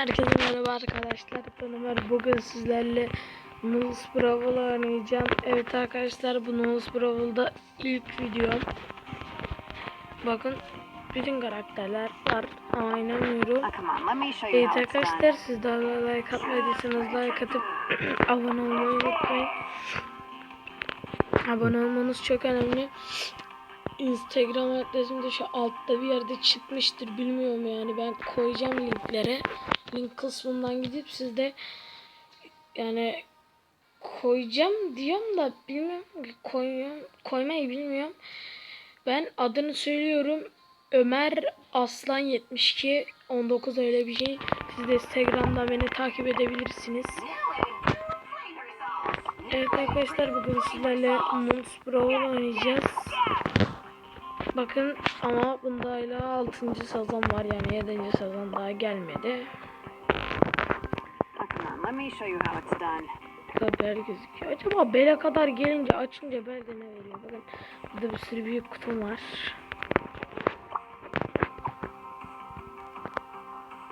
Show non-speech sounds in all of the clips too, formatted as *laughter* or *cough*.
Herkese merhaba arkadaşlar. Ben Ömer. Bugün sizlerle Nulls Brawl oynayacağım. Evet arkadaşlar bu Nulls Brawl'da ilk videom. Bakın bütün karakterler var you Evet arkadaşlar siz daha da like atmadıysanız like atıp *clears throat* abone olmayı unutmayın. Abone olmanız çok önemli. Instagram adresim de şu altta bir yerde çıkmıştır bilmiyorum yani ben koyacağım linklere. Link kısmından gidip siz de yani koyacağım diyorum da bilmiyorum koyuyorum koymayı bilmiyorum. Ben adını söylüyorum. Ömer Aslan 72 19 öyle bir şey. Siz de Instagram'da beni takip edebilirsiniz. Evet arkadaşlar bugün sizlerle Moons Brawl oynayacağız. Bakın ama bunda hala 6. sezon var yani 7. sezon daha gelmedi. Haber gözüküyor. Acaba bele kadar gelince açınca belde ne veriyor? Bakın burada bir sürü büyük kutum var.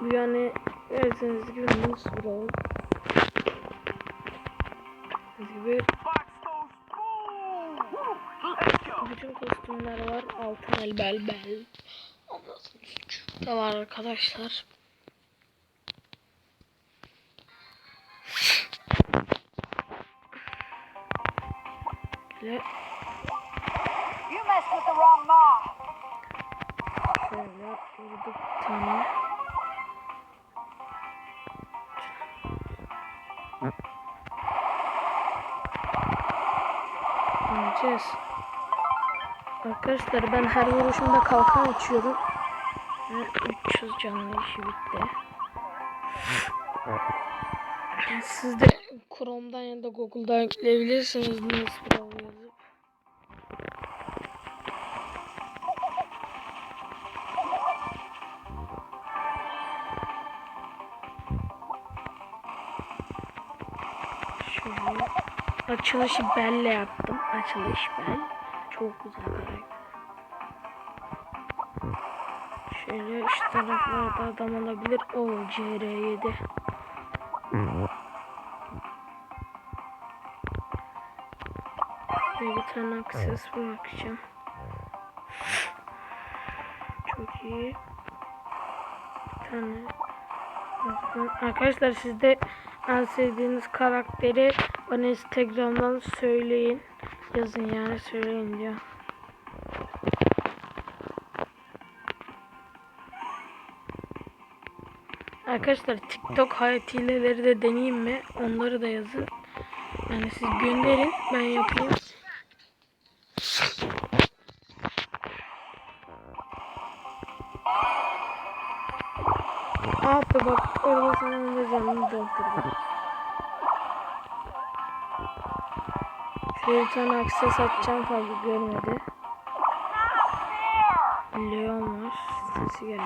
Bu yani verseniz gibi Brawl. Gördüğünüz gibi bütün kostümler var. Altın el bel bel. Da var arkadaşlar. Böyle You messed with the wrong mob. şöyle vurduk tane. Öleceğiz. Arkadaşlar ben her vuruşumda kalkan açıyorum. Ve 300 canlı işi bitti. Siz de Chrome'dan ya da Google'dan yükleyebilirsiniz Nils Brawl yazıp. Şöyle açılışı belle yaptım. Açılış bel. Çok güzel karakter. Şöyle şu taraflarda adam olabilir. O CR7. Ve bir tane akses bırakacağım. Çok iyi. Bir tane. Arkadaşlar siz de en sevdiğiniz karakteri bana Instagram'dan söyleyin. Yazın yani söyleyin diyor. Arkadaşlar TikTok hayat hileleri de deneyeyim mi? Onları da yazın. Yani siz gönderin ben yapayım. Abi bak Şöyle bir tane akses atacağım tabi görmedi. Leon var. Sesi geldi.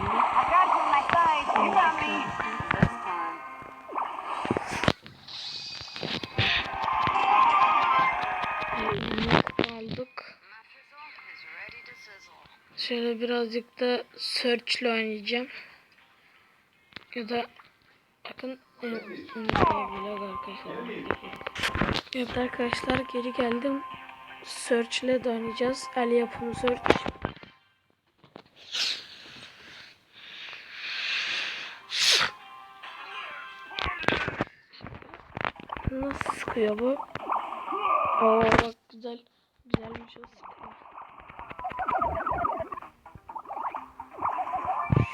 Aldık. Şöyle birazcık da search ile oynayacağım. Ya da bakın vlog arkadaşlar. Evet arkadaşlar geri geldim. Search ile de oynayacağız. El yapımı search. Nasıl sıkıyor bu? Oo bak güzel. Güzelmiş o sıkıyor.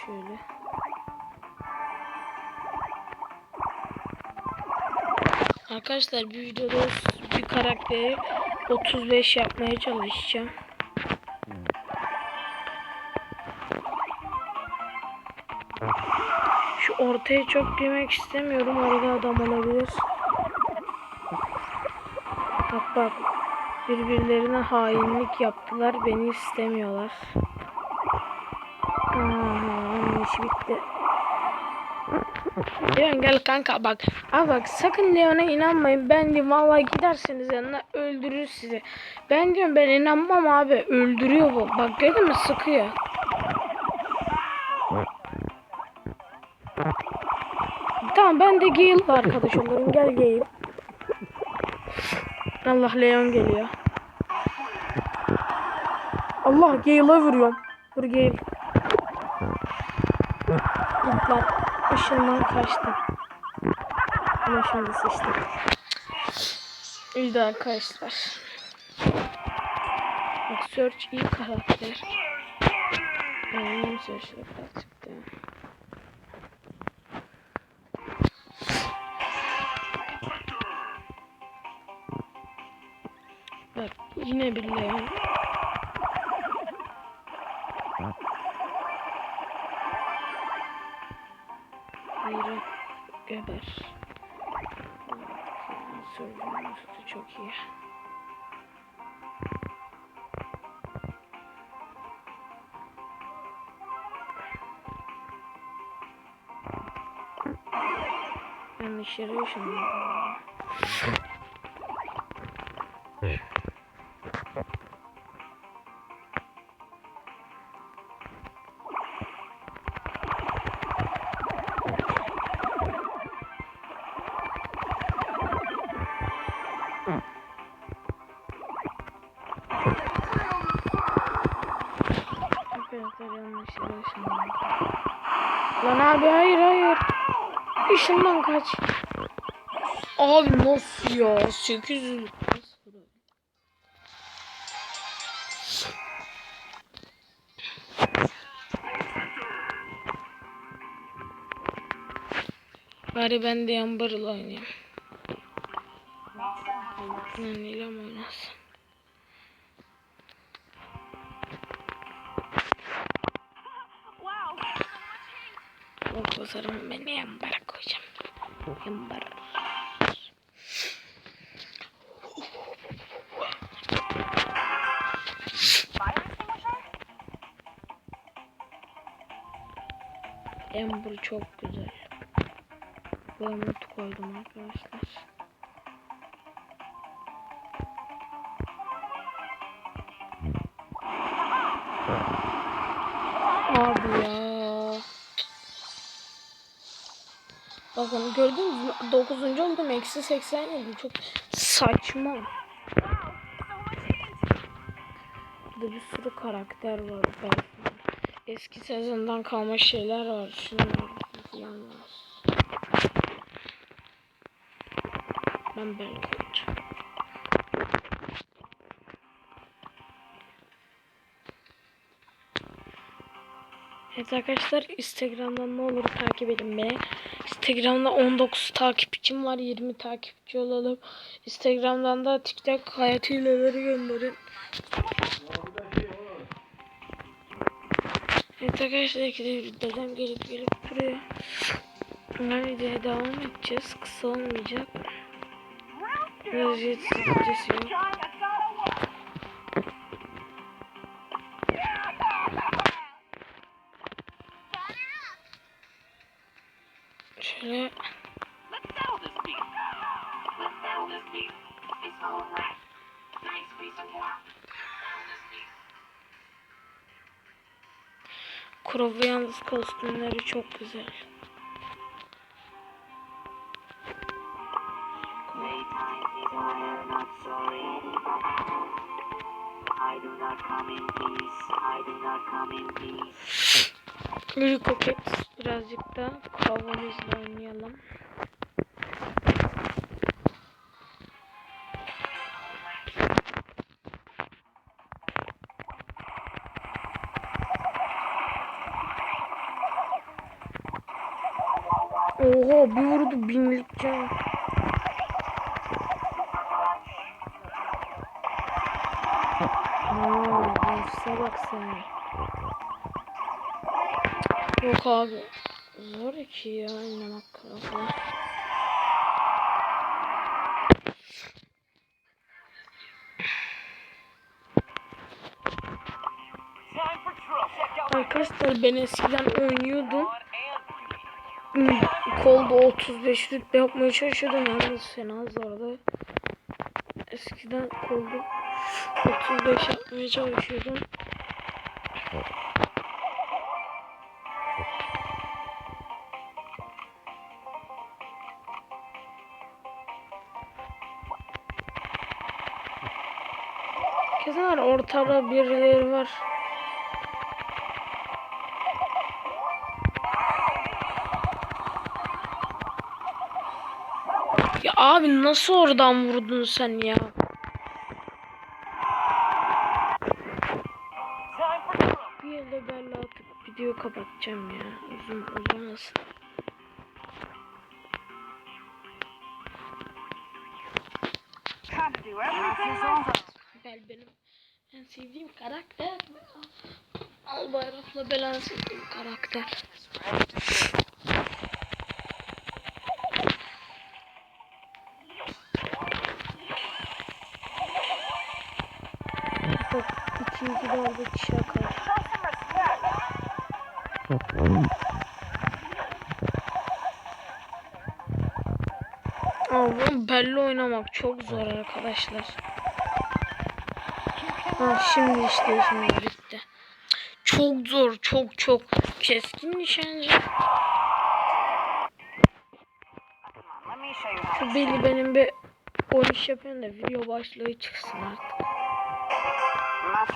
Şöyle. Arkadaşlar bir videoda bir karakteri 35 yapmaya çalışacağım. Şu ortaya çok girmek istemiyorum. Orada adam olabilir. Bak bak. Birbirlerine hainlik yaptılar. Beni istemiyorlar. Aha, işi bitti. Leon gel kanka bak. Aa bak sakın Leon'a inanmayın. Ben diyorum vallahi giderseniz yanına öldürür sizi. Ben diyorum ben inanmam abi. Öldürüyor bu. Bak gördün mü sıkıyor. Tamam ben de Gale'la arkadaş olurum. Gel Gale. Allah Leon geliyor. Allah Gale'a vuruyorum. Vur Gale. Işığından kaçtım. Ama şimdi sıçtım. De arkadaşlar. Bak Search iyi karakter. Benim Search'le birazcık da. Bak yine bir Sözünün üstü çok iyi. Yanlış yere ışınlandım. Lan abi hayır hayır. Işından kaç. Abi nasıl ya? 800 nasıl böyle? Bari ben de Yambar'la oynayayım. Naniyle mi oynasın? Zaman ben de Yambar'a koyacağım. Yambar. Amber çok güzel. Bu emot koydum arkadaşlar. Gördünüz mü? 9. oldum. Eksi 87. Çok saçma. Burada bir sürü karakter var. Belki. Eski sezondan kalma şeyler var. Şunlar falan var. Ben belki Evet arkadaşlar Instagram'dan ne olur takip edin beni. Instagram'da 19 takipçim var. 20 takipçi olalım. Instagram'dan da TikTok hayat hileleri gönderin. Evet arkadaşlar ikide dedem gelip gelip duruyor. Ben videoya devam edeceğiz. Kısa olmayacak. Biraz yetiştiricisi yok. Kurova yalnız kostümleri çok güzel. Playtime desire, birazcık da Kurova'mızla oynayalım. Oha bir vurdu binlik can. Aa, Nefse bak sen. Yok abi. Zor ki ya oynamak karakola. Arkadaşlar ben eskiden oynuyordum. Kolda 35 rütbe yapmaya çalışıyordum. Yalnız fena zordu. Eskiden kolda 35 yapmaya çalışıyordum. Ortada birileri var. Ya abi nasıl oradan vurdun sen ya? Bir yerde belli atıp video kapatacağım ya. Uzun uzamasın. Bel benim en sevdiğim karakter. Al bayrakla bel en sevdiğim karakter. Bak ikinci dalda şaka. Ama belli oynamak çok zor arkadaşlar. Ha şimdi işte şimdi bitti. Çok zor, çok çok keskin nişancı. Şu belli benim bir oyun iş yapıyorum da video başlığı çıksın artık. My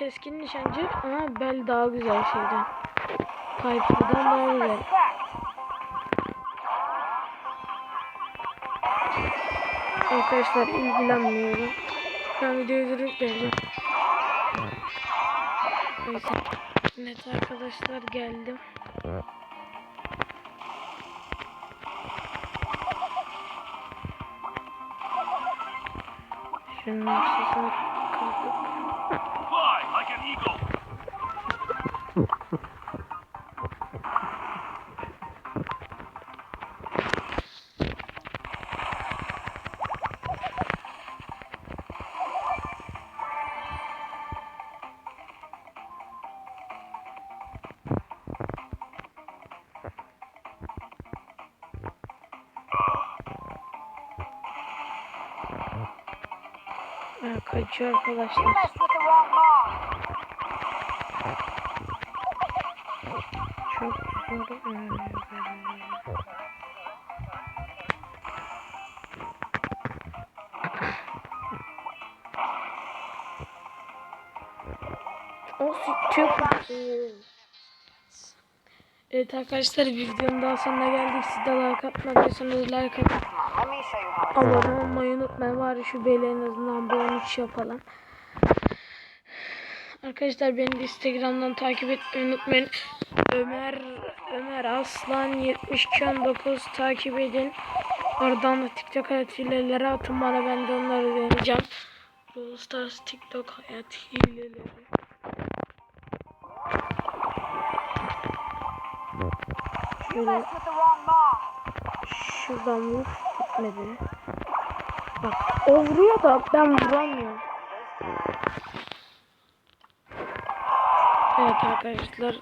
keskin nişancı ama bel daha güzel şeyden. Piper'dan daha güzel. Arkadaşlar ilgilenmiyorum. Ben videoyu durup geleceğim. Neyse. Evet arkadaşlar geldim. Şunun sesini kaçıyor arkadaşlar. Messed with the wrong mob. Çok zor. oluyor böyle. O çok Evet arkadaşlar videonun daha sonuna geldik. Siz de like atmadıysanız like atın. Abone olmayı unutmayın. Ya şu beli en azından bir 13 yapalım. Arkadaşlar beni de Instagram'dan takip etmeyi unutmayın. Ömer Ömer Aslan 7219 takip edin. Oradan da TikTok hayat hileleri atın bana ben de onları deneyeceğim. Brawl Stars TikTok hayat hileleri. Şöyle şuradan vur gitmedi. Bak o vuruyor da ben vuramıyorum. Evet arkadaşlar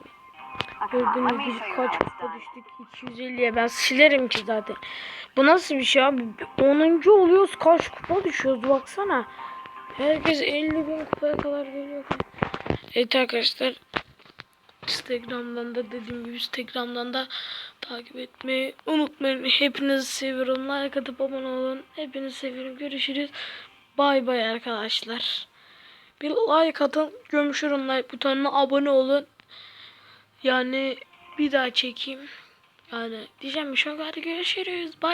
gördüğünüz gibi kaç kupa düştük 250'ye ben silerim ki zaten. Bu nasıl bir şey abi 10. oluyoruz kaç kupa düşüyoruz baksana. Herkes 50 bin kupaya kadar geliyor. Evet arkadaşlar Instagram'dan da dediğim gibi Instagram'dan da takip etmeyi unutmayın. Hepinizi seviyorum. Like atıp abone olun. Hepinizi seviyorum. Görüşürüz. Bay bay arkadaşlar. Bir like atın. Gömüşürüm like butonuna abone olun. Yani bir daha çekeyim. Yani diyeceğim bir şey yok. Hadi görüşürüz. Bay.